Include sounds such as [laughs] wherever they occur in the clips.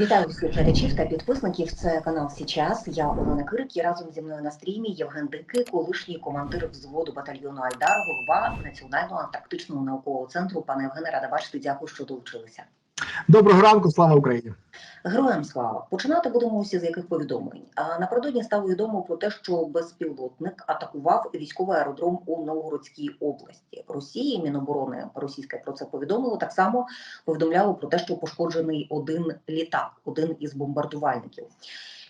Вітаю всіх глядачів та підписників. Це канал Січас. Я Олена Кирик і разом зі мною на стрімі Євген Дики, колишній командир взводу батальйону Айдар, голова Національного антарктичного наукового центру. Пане Євгене, рада бачити. Дякую, що долучилися. Доброго ранку, слава Україні. Героям слава починати будемо усі з яких повідомлень. А напередодні стало відомо про те, що безпілотник атакував військовий аеродром у Новгородській області Росії. Міноборони російське про це повідомило. Так само повідомляло про те, що пошкоджений один літак, один із бомбардувальників.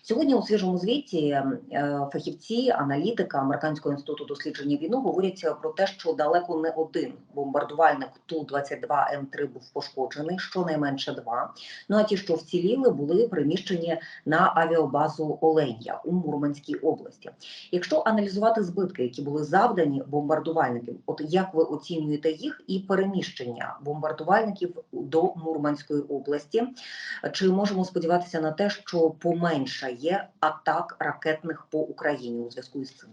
Сьогодні у свіжому звіті е, фахівці, аналітика Американського інституту дослідження війни говорять про те, що далеко не один бомбардувальник ту 22 м 3 був пошкоджений, щонайменше два. Ну а ті, що вціліли, були приміщені на авіабазу Олейя у Мурманській області. Якщо аналізувати збитки, які були завдані бомбардувальників, от як ви оцінюєте їх і переміщення бомбардувальників до Мурманської області? Чи можемо сподіватися на те, що поменшає атак ракетних по Україні у зв'язку із цим?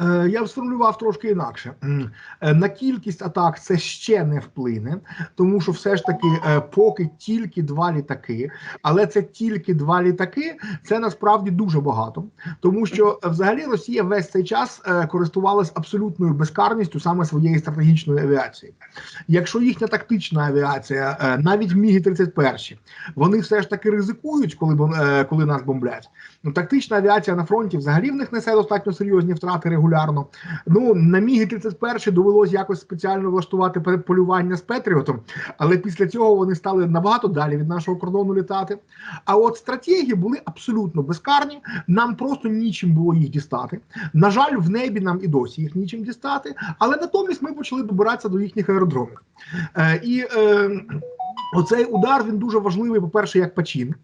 Е, Я б сформулював трошки інакше. Е, На кількість атак це ще не вплине, тому що все ж таки, е, поки тільки два літаки, але це тільки два літаки, це насправді дуже багато. Тому що взагалі Росія весь цей час користувалась абсолютною безкарністю саме своєї стратегічної авіації. Якщо їхня тактична авіація, навіть міги 31 вони все ж таки ризикують, коли коли нас бомблять. Ну, тактична авіація на фронті взагалі в них несе достатньо серйозні втрати регулярно. Ну на міги 31 довелось якось спеціально влаштувати полювання з Петріотом, але після цього вони стали набагато далі від нашого кордону літати. А от стратегії були абсолютно безкарні. Нам просто нічим було їх дістати. На жаль, в небі нам і досі їх нічим дістати, але натомість ми почали добиратися до їхніх аеродромів. Е, і е, Оцей удар він дуже важливий, по-перше, як почин.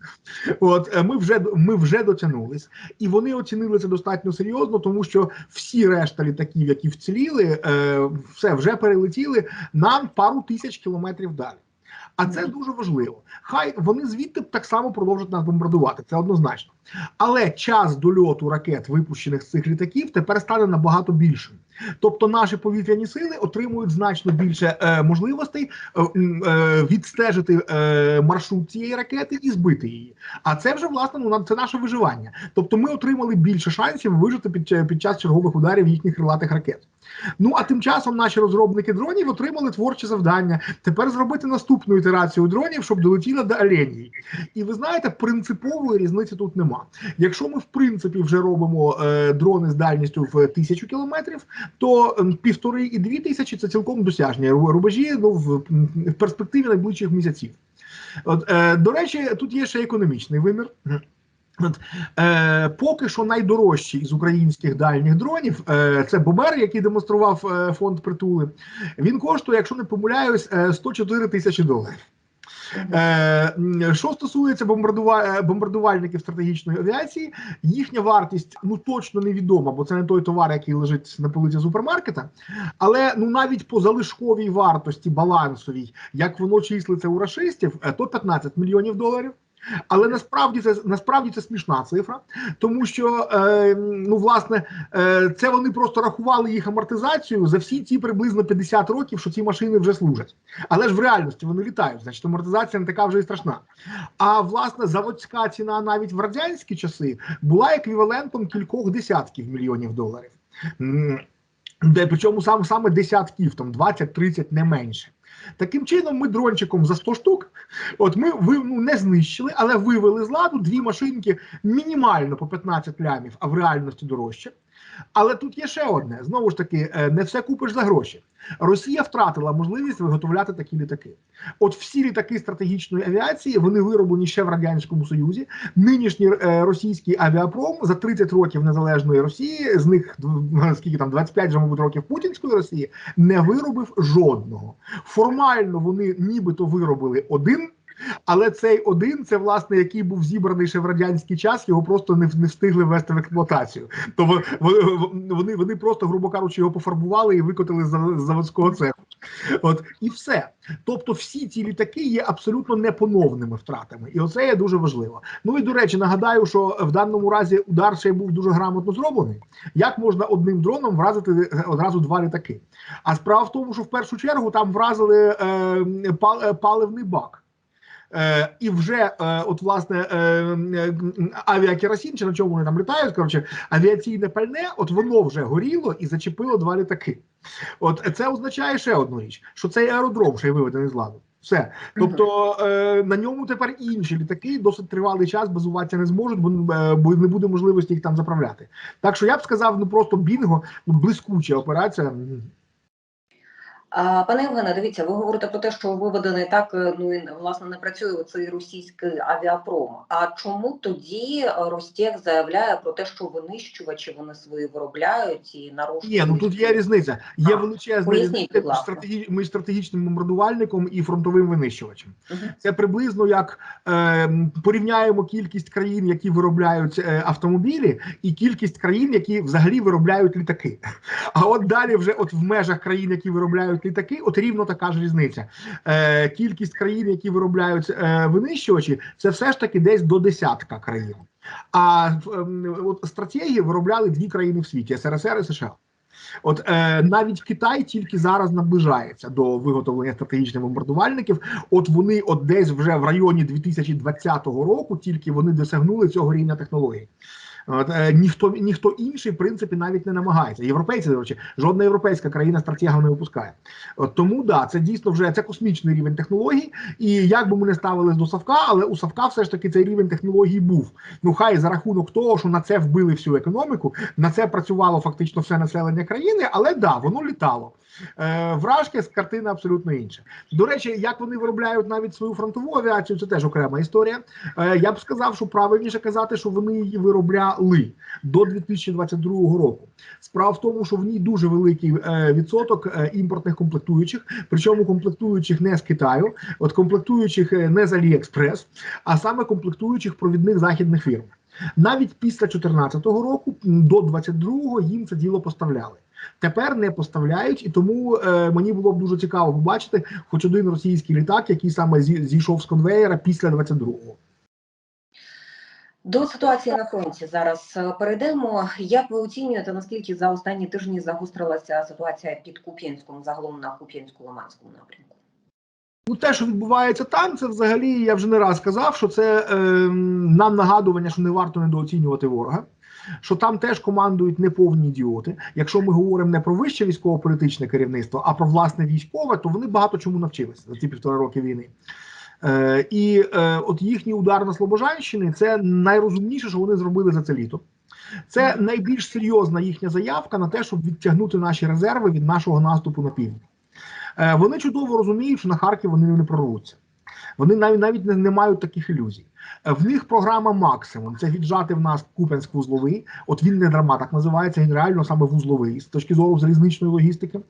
От е, ми вже ми вже дотягнулись, і вони оцінили це достатньо серйозно, тому що всі решта літаків, які вціліли, е, все вже перелетіли нам пару тисяч кілометрів далі. А це дуже важливо. Хай вони звідти так само продовжать нас бомбардувати. Це однозначно. Але час дольоту ракет, випущених з цих літаків, тепер стане набагато більшим. Тобто наші повітряні сили отримують значно більше е, можливостей е, е, відстежити е, маршрут цієї ракети і збити її. А це вже власне ну це наше виживання. Тобто, ми отримали більше шансів вижити під, під час чергових ударів їхніх крилатих ракет. Ну а тим часом наші розробники дронів отримали творче завдання тепер зробити наступну ітерацію дронів, щоб долетіла до Оленії. І ви знаєте, принципової різниці тут нема. Якщо ми в принципі вже робимо е, дрони з дальністю в тисячу кілометрів, то півтори і дві тисячі це цілком досяжні рубежі ну, в, в перспективі найближчих місяців. От, е, до речі, тут є ще економічний вимір. От, е, поки що найдорожчий із українських дальніх дронів е, це Бомер, який демонстрував е, фонд притули. Він коштує, якщо не помиляюсь, е, 104 тисячі доларів. Е, що стосується е, бомбардувальників стратегічної авіації, їхня вартість ну точно невідома, бо це не той товар, який лежить на полиці супермаркета. Але ну навіть по залишковій вартості балансовій, як воно числиться у рашистів, е, то 15 мільйонів доларів. Але насправді це насправді це смішна цифра, тому що е, ну власне е, це вони просто рахували їх амортизацію за всі ці приблизно 50 років, що ці машини вже служать. Але ж в реальності вони літають, значить амортизація не така вже і страшна. А власне заводська ціна навіть в радянські часи була еквівалентом кількох десятків мільйонів доларів. Де причому саме саме десятків, там 20-30 не менше. Таким чином, ми дрончиком за 100 штук, от ми ви ну, не знищили, але вивели з ладу дві машинки мінімально по 15 лямів, а в реальності дорожче. Але тут є ще одне: знову ж таки, е, не все купиш за гроші. Росія втратила можливість виготовляти такі літаки. От всі літаки стратегічної авіації вони вироблені ще в радянському союзі. Нинішній е, російський авіапром за 30 років незалежної Росії, з них скільки там 25 вже, мабуть, років путінської Росії, не виробив жодного. Формально вони нібито виробили один. Але цей один, це власне який був зібраний ще в радянський час, його просто не, не встигли ввести в експлуатацію. То во- во- вони, вони просто, грубо кажучи, його пофарбували і викотили з заводського цеху. От і все. Тобто, всі ці літаки є абсолютно неповними втратами, і оце є дуже важливо. Ну і до речі, нагадаю, що в даному разі удар ще був дуже грамотно зроблений. Як можна одним дроном вразити е, одразу два літаки? А справа в тому, що в першу чергу там вразили е, паливний бак. Е, і вже е, от власне е, е, чи на чому вони там літають, коротше, авіаційне пальне, от воно вже горіло і зачепило два літаки. От це означає ще одну річ, що цей аеродром ще й виведений з ладу. Все, тобто е, на ньому тепер інші літаки досить тривалий час базуватися не зможуть, бо, бо не буде можливості їх там заправляти. Так що я б сказав, ну просто бінго, ну блискуча операція. Пане Євгене, дивіться, ви говорите про те, що виведений так, е, ну і власне не працює цей російський авіапром. А чому тоді Ростех заявляє про те, що винищувачі вони свої виробляють і нарощують? Ні, ну тут є різниця. Є А, величезна різниця між, стратегі... між стратегічним бомбардувальником і фронтовим винищувачем. Мгм. Це приблизно як е, порівняємо кількість країн, які виробляють е, автомобілі, і кількість країн, які взагалі виробляють літаки. А от далі, вже от в межах країн, які виробляють літаки, от рівно така ж різниця. Е, кількість країн, які виробляють е, винищувачі, це все ж таки десь до десятка країн. А ем, от стратегії виробляли дві країни в світі: СРСР і США. От е, навіть Китай тільки зараз наближається до виготовлення стратегічних бомбардувальників. От вони от десь вже в районі 2020 року тільки вони досягнули цього рівня технологій. Е, ніхто ніхто інший в принципі навіть не намагається. Європейці, до речі, жодна європейська країна стратегію не випускає. Тому да, це дійсно вже це космічний рівень технологій. І як би ми не ставились до Савка, але у Савка все ж таки цей рівень технологій був. Ну хай за рахунок того, що на це вбили всю економіку, на це працювало фактично все населення країни, але да, воно літало. Е, вражки картина абсолютно інша. До речі, як вони виробляють навіть свою фронтову авіацію, це теж окрема історія. Е, я б сказав, що правильніше казати, що вони її виробляли до 2022 року. Справа в тому, що в ній дуже великий е, відсоток імпортних комплектуючих, причому комплектуючих не з Китаю, от комплектуючих не з Аліекспрес, а саме комплектуючих провідних західних фірм. Навіть після 2014 року до 22-го їм це діло поставляли. Тепер не поставляють, і тому е, мені було б дуже цікаво побачити хоч один російський літак, який саме зійшов з конвеєра після 22-го. До ситуації на фронті зараз е, перейдемо. Як ви оцінюєте, наскільки за останні тижні загострилася ситуація під Куп'янськом, загалом на Куп'янсько-Лиманському напрямку? Ну, те, що відбувається там, це взагалі я вже не раз казав, що це е, нам нагадування, що не варто недооцінювати ворога. Що там теж командують неповні ідіоти. Якщо ми говоримо не про вище військово-політичне керівництво, а про власне військове, то вони багато чому навчилися за ці півтора роки війни. Е, і е, от їхній удар на Слобожанщини це найрозумніше, що вони зробили за це літо. Це найбільш серйозна їхня заявка на те, щоб відтягнути наші резерви від нашого наступу на південь. Е, Вони чудово розуміють, що на Харків вони не прорвуться. Вони навіть навіть не, не мають таких ілюзій. Е, В них програма максимум це віджати в нас Купенськ вузловий. От він не драма, так називається, він реально саме вузловий з точки зору залізничної логістики,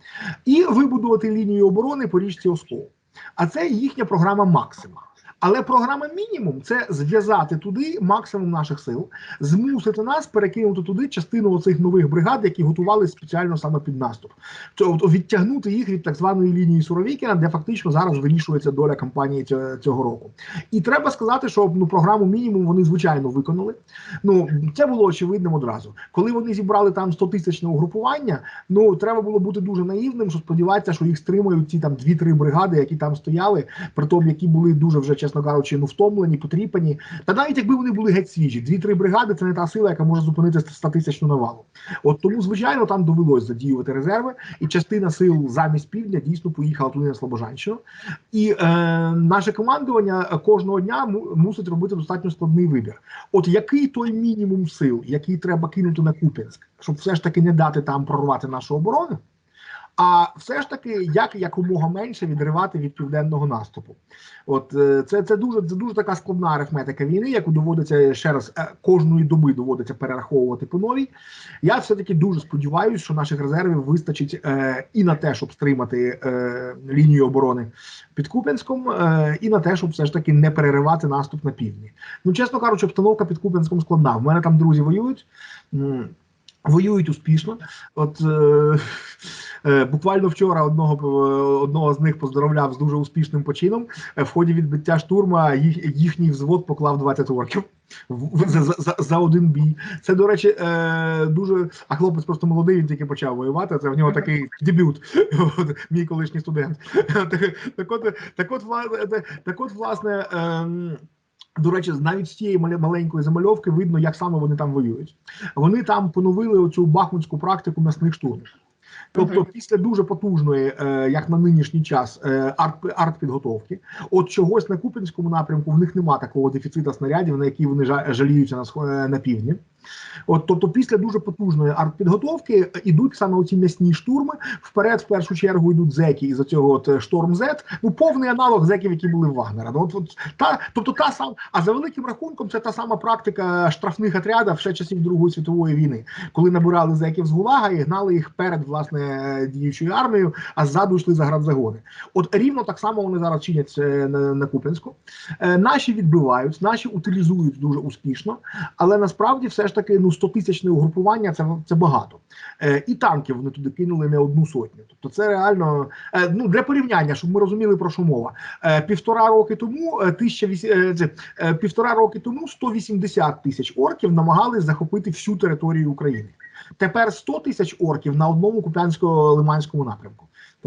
і вибудувати лінію оборони по річці Оскол. А це їхня програма максимум. Але програма мінімум це зв'язати туди максимум наших сил, змусити нас перекинути туди частину оцих нових бригад, які готувалися спеціально саме під наступ. Тобто відтягнути їх від так званої лінії Суровікіна, де фактично зараз вирішується доля кампанії цього року. І треба сказати, що ну програму мінімум вони звичайно виконали. Ну це було очевидним одразу. Коли вони зібрали там 100 тисячне угрупування, ну треба було бути дуже наївним, що сподіватися, що їх стримають ці там 2-3 бригади, які там стояли, при тому, які були дуже вже чесно кажучи, ну втомлені, потріпані. Та навіть якби вони були геть свіжі, дві-три бригади це не та сила, яка може зупинити 100-тисячну навалу. От тому, звичайно, там довелось задіювати резерви, і частина сил замість півдня дійсно поїхала туди на Слобожанщину. І е, наше командування кожного дня мусить робити достатньо складний вибір. От який той мінімум сил, який треба кинути на Куп'янськ, щоб все ж таки не дати там прорвати нашу оборону. А все ж таки, як якомога менше відривати від південного наступу, от е, це, це дуже це дуже така складна арифметика війни, яку доводиться ще раз е, кожної доби доводиться перераховувати по новій. Я все таки дуже сподіваюся, що наших резервів вистачить е, і на те, щоб стримати е, лінію оборони під Куп'янськом, е, і на те, щоб все ж таки не переривати наступ на півдні. Ну чесно кажучи, обстановка під Куп'янськом складна. В мене там друзі воюють. Воюють успішно. От е, [laughs] е, буквально вчора одного е, одного з них поздоровляв з дуже успішним почином. Е, В ході відбиття штурма їх, їхній взвод поклав 20 орків за, за, за, один бій. Це, до речі, е, дуже. А хлопець просто молодий, він тільки почав воювати. Це в нього такий [laughs] дебют. От, мій колишній студент. [laughs] Так, так от, так от, вла- так от, власне. ем, до речі, навіть з цієї маленької замальовки видно, як саме вони там воюють. Вони там поновили оцю бахмутську практику м'ясних штурмів. Тобто, після дуже потужної, е, як на нинішній час, е, арт, артпідготовки, от чогось на Купінському напрямку в них нема такого дефіцита снарядів, на які вони жа- жаліються на, е, на півдні. От, тобто, після дуже потужної артпідготовки ідуть саме оці м'ясні штурми. Вперед, в першу чергу, йдуть зеки із цього от е, шторм Z, ну повний аналог зеків, які були в Вагнера. Ну, от, от, та, тобто, та сам, а за великим рахунком, це та сама практика штрафних отрядів ще часів Другої світової війни, коли набирали зеків з Гулага і гнали їх перед власне діючою армією, а ззаду йшли за градзагони. От рівно так само вони зараз чинять е, на, на Куп'янську. Е, наші відбивають, наші утилізують дуже успішно, але насправді все ж таки ну 100-тисячне угрупування це, це багато. Е, і танків вони туди кинули не одну сотню. Тобто, це реально е, ну для порівняння, щоб ми розуміли про що мова. Е, півтора роки тому е, тисяча е, е, півтора роки тому 180 тисяч орків намагались захопити всю територію України. Тепер 100 тисяч орків на одному куп'янсько-лиманському напрямку.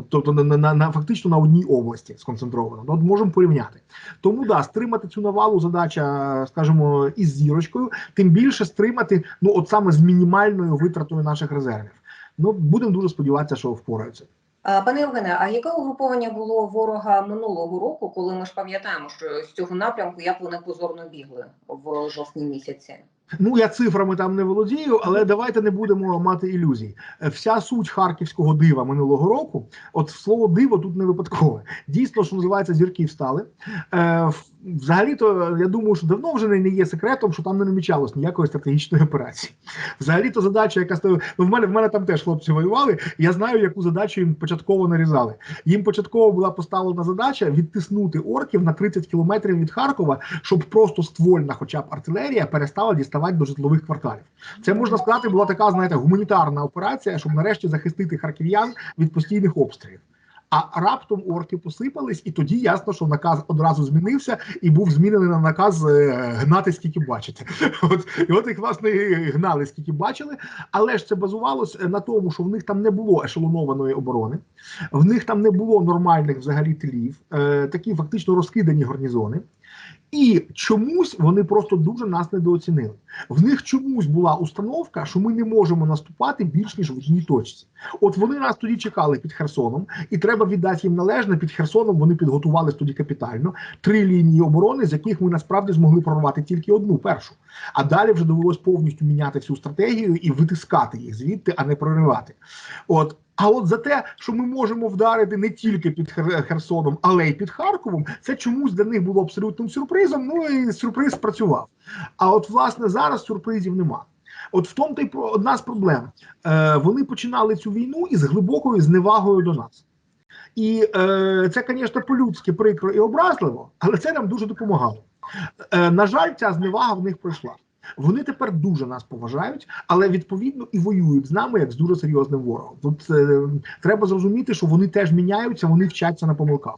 Тобто на, на, на, фактично на одній області сконцентровано. Ну, От можемо порівняти. Тому да, стримати цю навалу задача, скажімо, із зірочкою, тим більше стримати, ну от саме з мінімальною витратою наших резервів. Ну будемо дуже сподіватися, що впораються. Пане Євгене, а яке угруповання було ворога минулого року, коли ми ж пам'ятаємо, що з цього напрямку як вони позорно бігли в жовтні місяці? Ну я цифрами там не володію, але давайте не будемо мати ілюзій. Вся суть харківського дива минулого року, от слово диво тут не випадкове. Дійсно, що називається зірки встали. Е, Взагалі-то я думаю, що давно вже не є секретом, що там не намічалось ніякої стратегічної операції. Взагалі-то задача, яка стала ну, в мене в мене там теж хлопці воювали. Я знаю, яку задачу їм початково нарізали. Їм початково була поставлена задача відтиснути орків на 30 кілометрів від Харкова, щоб просто ствольна, хоча б артилерія, перестала діставати до житлових кварталів. Це можна сказати, була така, знаєте, гуманітарна операція, щоб нарешті захистити харків'ян від постійних обстрілів. А раптом орки посипались, і тоді ясно, що наказ одразу змінився і був змінений на наказ е, гнати скільки бачите. [laughs] От і от їх власне гнали, скільки бачили. Але ж це базувалось на тому, що в них там не було ешелонованої оборони, в них там не було нормальних взагалі тилів, е, такі фактично розкидані гарнізони. І чомусь вони просто дуже нас недооцінили. В них чомусь була установка, що ми не можемо наступати більш ніж в одній точці. От вони нас тоді чекали під Херсоном, і треба віддати їм належне. Під Херсоном вони підготувались тоді капітально. Три лінії оборони, з яких ми насправді змогли прорвати тільки одну першу. А далі вже довелось повністю міняти всю стратегію і витискати їх звідти, а не проривати. От. А от за те, що ми можемо вдарити не тільки під Херсоном, але й під Харковом, це чомусь для них було абсолютним сюрпризом. Ну і сюрприз спрацював. А от власне зараз сюрпризів нема. От в тому та й одна з проблем. Е, вони починали цю війну із глибокою зневагою до нас. І е, це, звісно, по-людськи прикро і образливо, але це нам дуже допомагало. Е, на жаль, ця зневага в них пройшла. Вони тепер дуже нас поважають, але відповідно і воюють з нами як з дуже серйозним ворогом. Тут е, треба зрозуміти, що вони теж міняються, вони вчаться на помилках.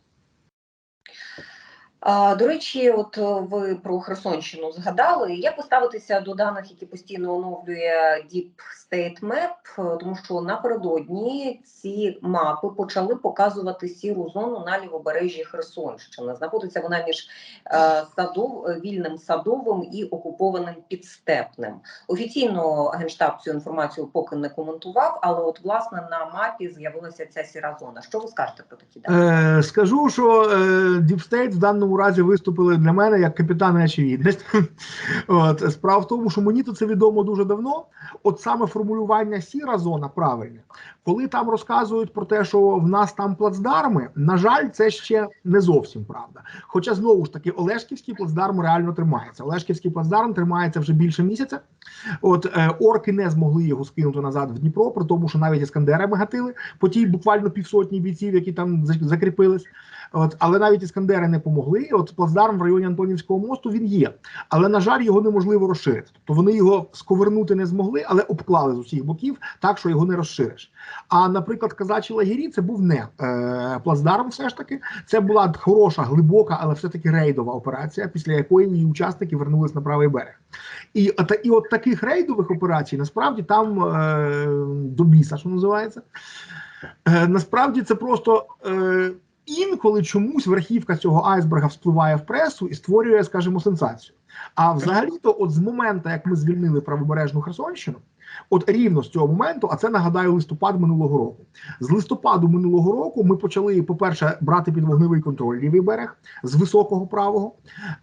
До речі, от е, ви про Херсонщину згадали. Як ви ставитеся до даних, які постійно оновлює Deep State Map? Тому що напередодні ці мапи почали показувати сіру зону на лівобережжі Херсонщини. Знаходиться вона між е, садов, вільним садовим і окупованим підстепним. Офіційно генштаб цю інформацію поки не коментував, але от власне на мапі з'явилася ця сіра зона. Що ви скажете про такі дані? Е, скажу, що Deep State в даному разі виступили для мене як капітани очевидність. [laughs] От справа в тому, що мені то це відомо дуже давно. От саме формулювання сіра зона правильне, коли там розказують про те, що в нас там плацдарми, на жаль, це ще не зовсім правда. Хоча знову ж таки Олешківський плацдарм реально тримається. Олешківський плацдарм тримається вже більше місяця. От е, орки не змогли його скинути назад в Дніпро, при тому, що навіть іскандерами гатили по тій буквально півсотні бійців, які там закріпились. От, але навіть іскандери не помогли, туди, от плацдарм в районі Антонівського мосту, він є, але на жаль, його неможливо розширити. Тобто вони його сковернути не змогли, але обклали з усіх боків, так що його не розшириш. А наприклад, казачі лагері це був не е, плацдарм, все ж таки. Це була хороша, глибока, але все таки рейдова операція, після якої її учасники вернулись на правий берег. І, от- і от таких рейдових операцій насправді там е, до біса, що називається. Е, насправді це просто е, інколи чомусь верхівка цього айсберга вспливає в пресу і створює, скажімо, сенсацію. А взагалі-то, от з моменту, як ми звільнили правобережну Херсонщину, от рівно з цього моменту, а це нагадаю листопад минулого року. З листопаду минулого року ми почали, по-перше, брати під вогневий контроль лівий берег з високого правого.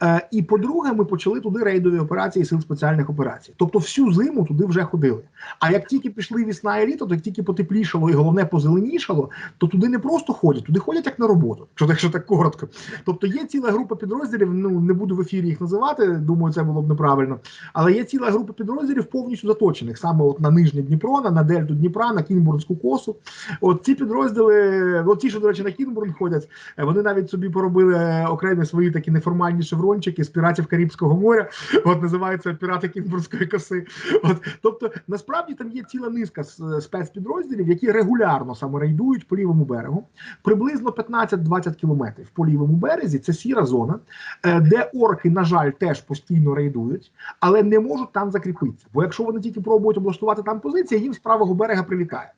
Е, і по-друге, ми почали туди рейдові операції сил спеціальних операцій. Тобто всю зиму туди вже ходили. А як тільки пішли весна і літо, то як тільки потеплішало і головне позеленішало, то туди не просто ходять, туди ходять як на роботу. Що так, що так коротко. Тобто є ціла група підрозділів. Ну не буду в ефірі їх називати. Думаю, це було б неправильно. Але є ціла група підрозділів повністю заточених саме от на нижнє Дніпро, на, на дельту Дніпра, на Кінбурнську косу. От ці підрозділи, от ті, що до речі, на Кінбурн ходять, е, вони навіть собі поробили е, окремі свої такі неформальні шеврончики з піратів Карибського моря. От називаються пірати Кінбурнської коси. От тобто, насправді там є ціла низка спецпідрозділів, які регулярно саме рейдують по лівому берегу. Приблизно 15-20 кілометрів по лівому березі. Це сіра зона, е, де орки, на жаль, теж постійно рейдують, але не можуть там закріпитися. Бо якщо вони тільки пробують облаштувати там позиції, їм з правого берега прилітає.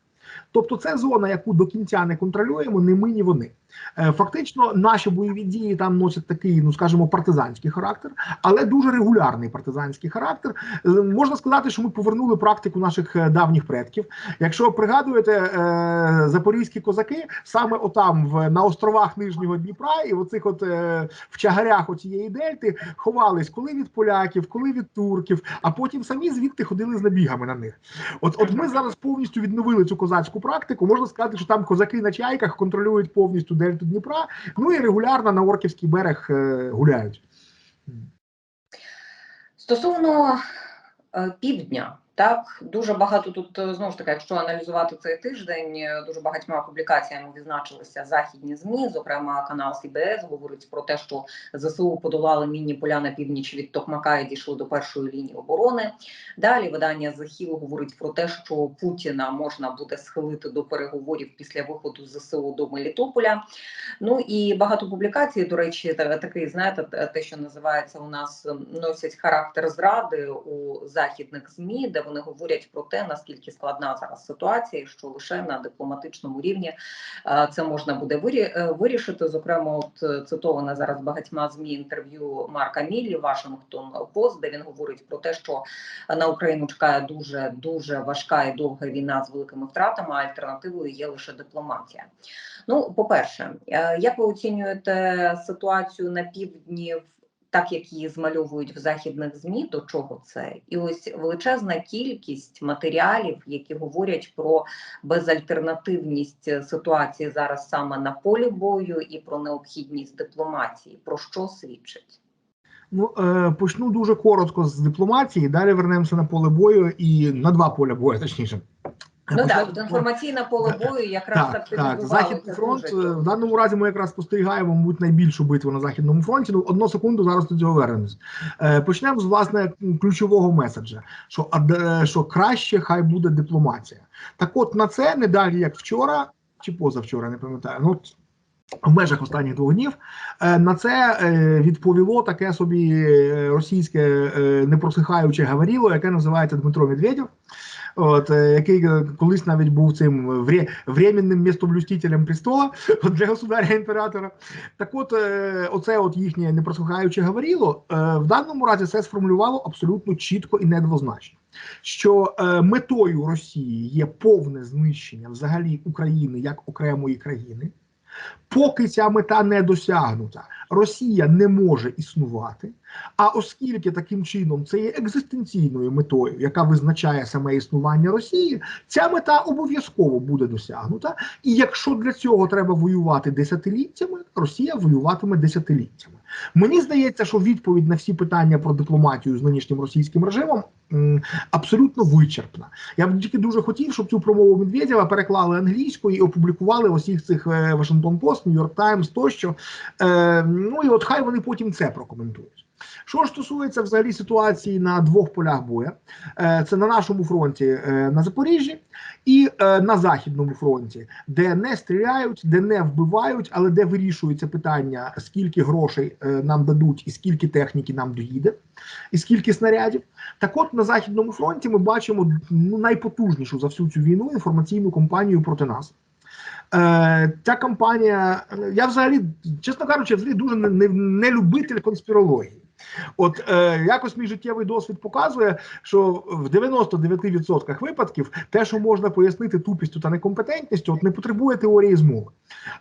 Тобто, це зона, яку до кінця не контролюємо, не ми, ні вони. Е, Фактично, наші бойові дії там носять такий, ну скажімо, партизанський характер, але дуже регулярний партизанський характер. Е, Можна сказати, що ми повернули практику наших е, давніх предків. Якщо пригадуєте, запорізькі козаки саме отам в на островах Нижнього Дніпра і в оцих от в чагарях оцієї дельти ховались коли від поляків, коли від турків, а потім самі звідти ходили з набігами на них. От, от ми зараз повністю відновили цю козацьку практику. Можна сказати, що там козаки на чайках контролюють повністю дельту Дніпра, ну і регулярно на Орківський берег е, гуляють. Стосовно е, півдня, так дуже багато тут е, знову ж таки, якщо аналізувати цей тиждень, е, дуже багатьма публікаціями відзначилися західні змі. Зокрема, канал СІБС говорить про те, що ЗСУ подолали мінні поля на північ від Токмака і дійшли до першої лінії оборони. Далі видання «Захіл» говорить про те, що Путіна можна буде схилити до переговорів після виходу ЗСУ до Мелітополя. Ну і багато публікацій, до речі, та- такий, знаєте, те- що називається у нас носять характер зради у західних змі, де вони говорять про те, наскільки складна зараз ситуація, що лише на дипломатичному рівні е, це можна буде е, вирішити. Зокрема, от е, цитоване зараз багатьма змі інтерв'ю Марка Міллі, Вашингтон Пост, де він говорить про те, що на Україну чекає дуже дуже важка і довга війна з великими втратами. а Альтернативою є лише дипломатія. Ну, по-перше, е, як ви оцінюєте ситуацію на півдні, в- так як її змальовують в західних змі, до чого це? І ось величезна кількість матеріалів, які говорять про безальтернативність ситуації зараз саме на полі бою і про необхідність дипломатії. Про що свідчить? Ну е, почну дуже коротко з дипломатії. Далі вернемося на поле бою і на два поля бою, точніше. Ну так, от інформаційне поле бою якраз Так, так. активізувалося Західний фронт е, в даному разі ми якраз спостерігаємо, мабуть, найбільшу битву на західному фронті. Ну, одну секунду зараз до цього вернемось. Е, почнемо з власне ключового меседжа: що що краще хай буде дипломатія. Так, от на це не далі, як вчора чи позавчора, не пам'ятаю. Ну в межах останніх двох днів е, на це е, відповіло таке собі е, російське е, непросихаюче гаваріло, яке називається Дмитро Медведєв. От е, який е, колись навіть був цим вре, временним містоблюстителем престола [laughs] от, для государя імператора. Так, от е, оце от їхнє непросухаюче говоріло е, в даному разі це сформулювало абсолютно чітко і недвозначно. Що е, метою Росії є повне знищення взагалі України як окремої країни. Поки ця мета не досягнута, Росія не може існувати. А оскільки таким чином це є екзистенційною метою, яка визначає саме існування Росії, ця мета обов'язково буде досягнута. І якщо для цього треба воювати десятиліттями, Росія воюватиме десятиліттями. Мені здається, що відповідь на всі питання про дипломатію з нинішнім російським режимом абсолютно вичерпна. Я б тільки дуже хотів, щоб цю промову Медведєва переклали англійською і опублікували в усіх цих Вашингтон Пост, Нью-Йорк Таймс тощо. Е, ну і от хай вони потім це прокоментують. Що ж стосується взагалі ситуації на двох полях бою, е, це на нашому фронті е, на Запоріжжі і е, на західному фронті, де не стріляють, де не вбивають, але де вирішується питання, скільки грошей нам дадуть, і скільки техніки нам доїде, і скільки снарядів. Так, от на західному фронті ми бачимо ну, найпотужнішу за всю цю війну інформаційну кампанію проти нас. Е, Ця кампанія, я взагалі, чесно кажучи, взагалі дуже не, не, не любитель конспірології. От е, якось мій життєвий досвід показує, що в 99% випадків те, що можна пояснити тупістю та некомпетентністю, от не потребує теорії змови.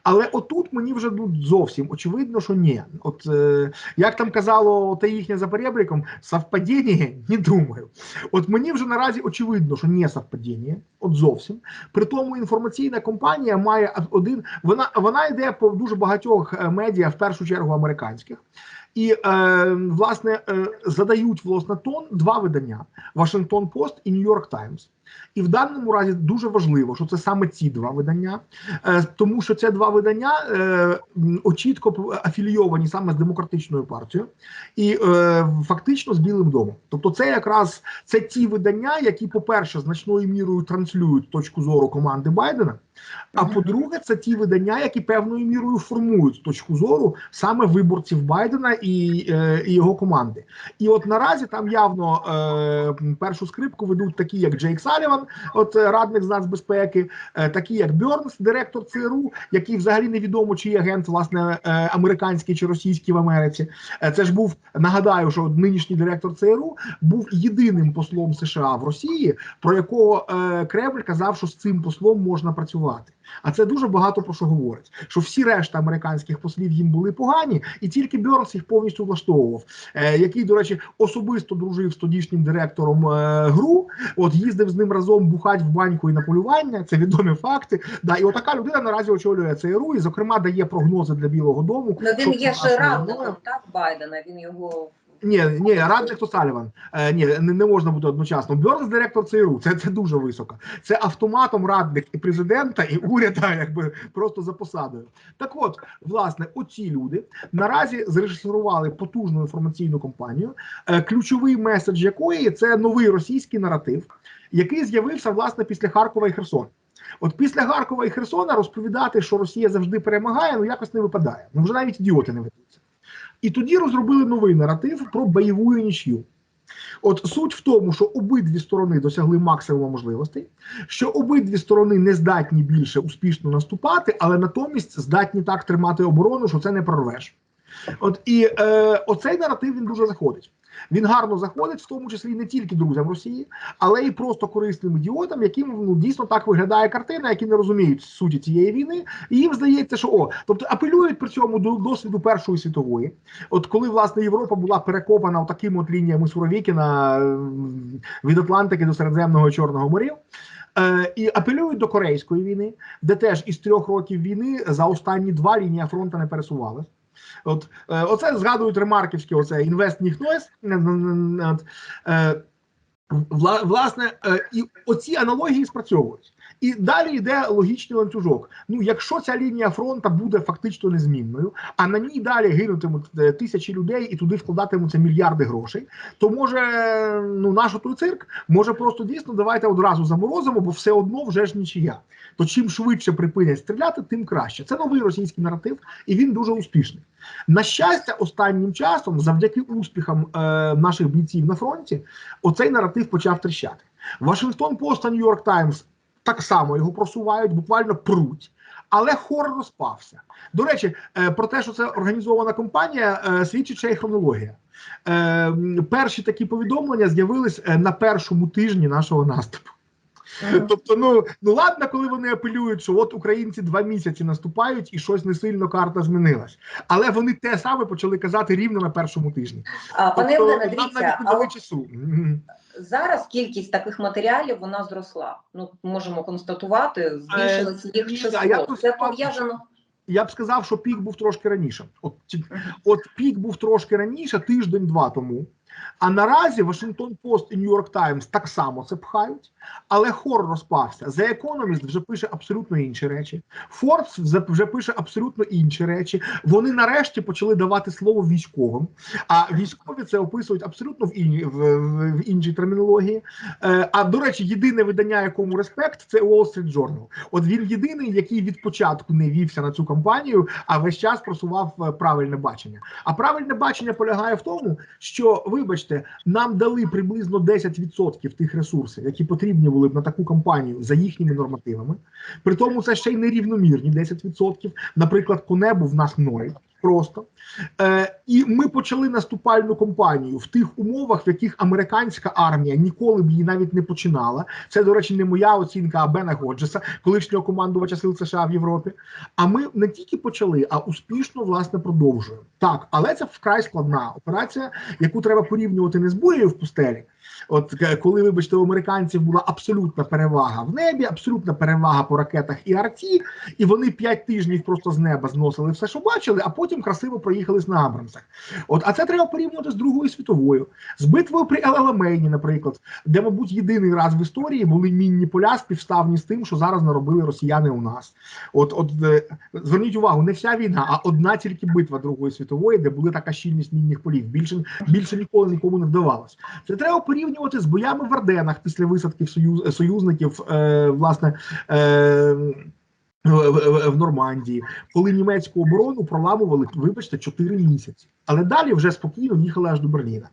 Але отут мені вже зовсім очевидно, що ні. От е, як там казало те їхнє за перебріком, совпадіння, [laughs] не думаю. От мені вже наразі очевидно, що не совпадіння, от зовсім. При тому інформаційна компанія має один, вона, вона йде по дуже багатьох е, медіа, в першу чергу американських. І е, власне е, задають власне тон два видання: Вашингтон Пост і Нью-Йорк Таймс. І в даному разі дуже важливо, що це саме ці два видання, е, тому що це два видання е, чітко афілійовані саме з демократичною партією і е, фактично з Білим домом. Тобто, це якраз це ті видання, які, по-перше, значною мірою транслюють точку зору команди Байдена. А по-друге, це ті видання, які певною мірою формують точку зору саме виборців Байдена і, е, і його команди. І от наразі там явно е, першу скрипку ведуть такі, як Джейк Саліван, от е, радник з нацбезпеки, е, такі як Бьорнс, директор ЦРУ, який взагалі невідомо, чи є агент власне е, американський чи російський в Америці. Це ж був нагадаю, що нинішній директор ЦРУ був єдиним послом США в Росії, про якого Кремль казав, що з цим послом можна працювати. А це дуже багато про що говорить. Що всі решта американських послів їм були погані, і тільки Бьорнс їх повністю влаштовував. Е, який, до речі, особисто дружив з тодішнім директором е, ГРУ, от їздив з ним разом бухать в баньку і на полювання. Це відомі факти. Да, і отака людина наразі очолює ЦРУ і, зокрема, дає прогнози для Білого Дому. Ну він є ж радником так Байдена. Він його ні, ні, радник то Саліван. Е, ні, не, не можна бути одночасно. Бьорнс директор ЦРУ. Це, це дуже високо. Це автоматом радник і президента, і уряда, [laughs] якби просто за посадою. Так от, власне, оці люди наразі зрежисерували потужну інформаційну кампанію, е, ключовий меседж якої це новий російський наратив, який з'явився власне після Харкова і Херсона. От після Харкова і Херсона розповідати, що Росія завжди перемагає, ну якось не випадає. Ну вже навіть ідіоти не ведуться. І тоді розробили новий наратив про бойову нічю. От суть в тому, що обидві сторони досягли максимуму можливостей, що обидві сторони не здатні більше успішно наступати, але натомість здатні так тримати оборону, що це не прорвеш. От і е, оцей наратив він дуже заходить. Він гарно заходить, в тому числі не тільки друзям Росії, але й просто корисним ідіотам, яким ну дійсно так виглядає картина, які не розуміють суті цієї війни, і їм здається, що о, тобто апелюють при цьому до досвіду Першої світової. От коли власне Європа була перекопана такими от лініями Суровікіна від Атлантики до Середземного Чорного морів. Е, і апелюють до Корейської війни, де теж із трьох років війни за останні два лінія фронту не пересувалась. От е, оце згадують ремарківські, оце інвест ніхтось. От, е, власне, е, і оці аналогії спрацьовують. І далі йде логічний ланцюжок. Ну, якщо ця лінія фронту буде фактично незмінною, а на ній далі гинутимуть е, тисячі людей і туди вкладатимуться мільярди грошей, то може ну наш той цирк може просто дійсно давайте одразу заморозимо, бо все одно вже ж нічия. То чим швидше припинять стріляти, тим краще. Це новий російський наратив, і він дуже успішний. На щастя, останнім часом, завдяки успіхам е, наших бійців на фронті, оцей наратив почав тріщати. Вашингтон Пост та Нью-Йорк Таймс так само його просувають, буквально пруть. Але хор розпався. До речі, е, про те, що це організована компанія, е, свідчить ще й хронологія. Е, Перші такі повідомлення з'явились на першому тижні нашого наступу. Тобто, ну ну ладно, коли вони апелюють, що от українці два місяці наступають і щось не сильно карта змінилась. Але вони те саме почали казати рівно на першому тижні. а пане Тобто, Євгене, дивіться, але часу. Зараз кількість таких матеріалів вона зросла. Ну можемо констатувати, збільшилось їх число. а я Це пов'язано. я б сказав, що пік був трошки раніше. От, от пік був трошки раніше, тиждень-два тому. А наразі Вашингтон Пост і Нью-Йорк Таймс так само це пхають, але хор розпався. The Economist вже пише абсолютно інші речі. Forbes вже- пише абсолютно інші речі. Вони нарешті почали давати слово військовим. А військові це описують абсолютно в, ін, в, в, іншій термінології. Е, а до речі, єдине видання, якому респект, це Wall Street Journal. От він єдиний, який від початку не вівся на цю кампанію, а весь час просував е, правильне бачення. А правильне бачення полягає в тому, що, вибачте, нам дали приблизно 10% тих ресурсів, які потрібні були б на таку кампанію за їхніми нормативами. При тому це ще й нерівномірні 10%. Наприклад, по небу в нас ноль. Просто е, і ми почали наступальну кампанію в тих умовах, в яких американська армія ніколи б її навіть не починала. Це, до речі, не моя оцінка, а Бена Годжеса, колишнього командувача сил США в Європі. А ми не тільки почали, а успішно власне продовжуємо. Так, але це вкрай складна операція, яку треба порівнювати не з бурею в пустелі. От е, коли, вибачте, у американців була абсолютна перевага в небі, абсолютна перевага по ракетах і арті, і вони п'ять тижнів просто з неба зносили все, що бачили, а потім красиво проїхались на Абрамсах. От, а це треба порівнювати з Другою світовою, з битвою при Еламейні, наприклад, де, мабуть, єдиний раз в історії були мінні поля співставні з тим, що зараз наробили росіяни у нас. От, от е, зверніть увагу, не вся війна, а одна тільки битва Другої світової, де були така щільність мінних полів. Більше більше ніколи нікому не вдавалось. Це треба порівнювати з боями в Арденах після висадків союз, союзників, е, власне. Е, в, Нормандії, коли німецьку оборону проламували, вибачте, 4 місяці. Але далі вже спокійно їхали аж до Берліна.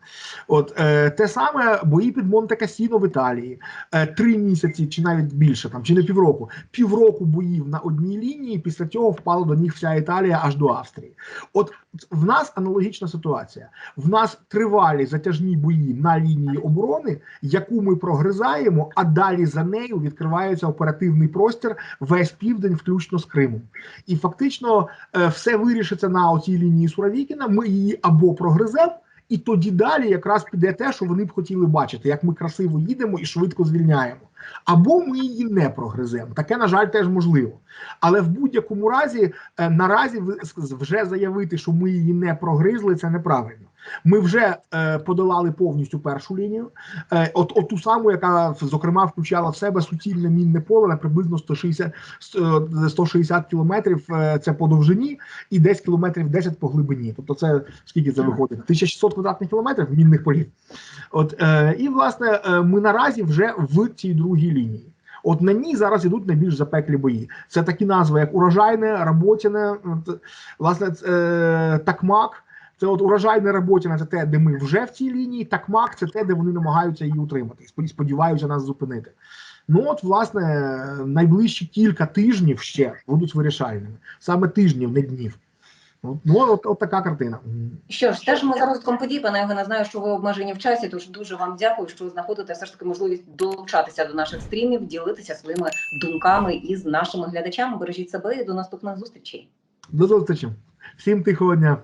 От е, те саме бої під Монте Касіно в Італії, е, три місяці чи навіть більше, там чи не півроку. Півроку боїв на одній лінії. Після цього впала до них вся Італія аж до Австрії. От в нас аналогічна ситуація. В нас тривалі затяжні бої на лінії оборони, яку ми прогризаємо, а далі за нею відкривається оперативний простір весь південь, включно з Кримом. І фактично е, все вирішиться на оцій лінії Суровікіна. Ми її або прогриземо. І тоді далі якраз піде те, що вони б хотіли бачити, як ми красиво їдемо і швидко звільняємо. Або ми її не прогриземо. Таке, на жаль, теж можливо. Але в будь-якому разі, е, наразі вже заявити, що ми її не прогризли, це неправильно. Ми вже е, подолали повністю першу лінію, е, от, от ту саму, яка зокрема включала в себе суцільне мінне поле на приблизно 160, е, 160 кілометрів. е, це по довжині, і десь кілометрів 10 по глибині. Тобто, це скільки це виходить? 1600 квадратних кілометрів мінних полів. От е, і власне е, ми наразі вже в цій другій лінії. От на ній зараз ідуть найбільш запеклі бої. Це такі назви, як урожайне, роботіне, власне, е, такмак. Це от урожайне роботіне, це те, де ми вже в цій лінії. Такмак це те, де вони намагаються її утримати. Сподіваються нас зупинити. Ну от, власне, найближчі кілька тижнів ще будуть вирішальними. Саме тижнів, не днів. Ну, от, от така картина. Що ж, стежимо за розвитком подій, пане Євгене, знаю, що ви обмежені в часі, тож дуже вам дякую, що знаходите все ж таки можливість долучатися до наших стрімів, ділитися своїми думками із нашими глядачами. Бережіть себе і до наступних зустрічей. До зустрічі. Всім тихого дня.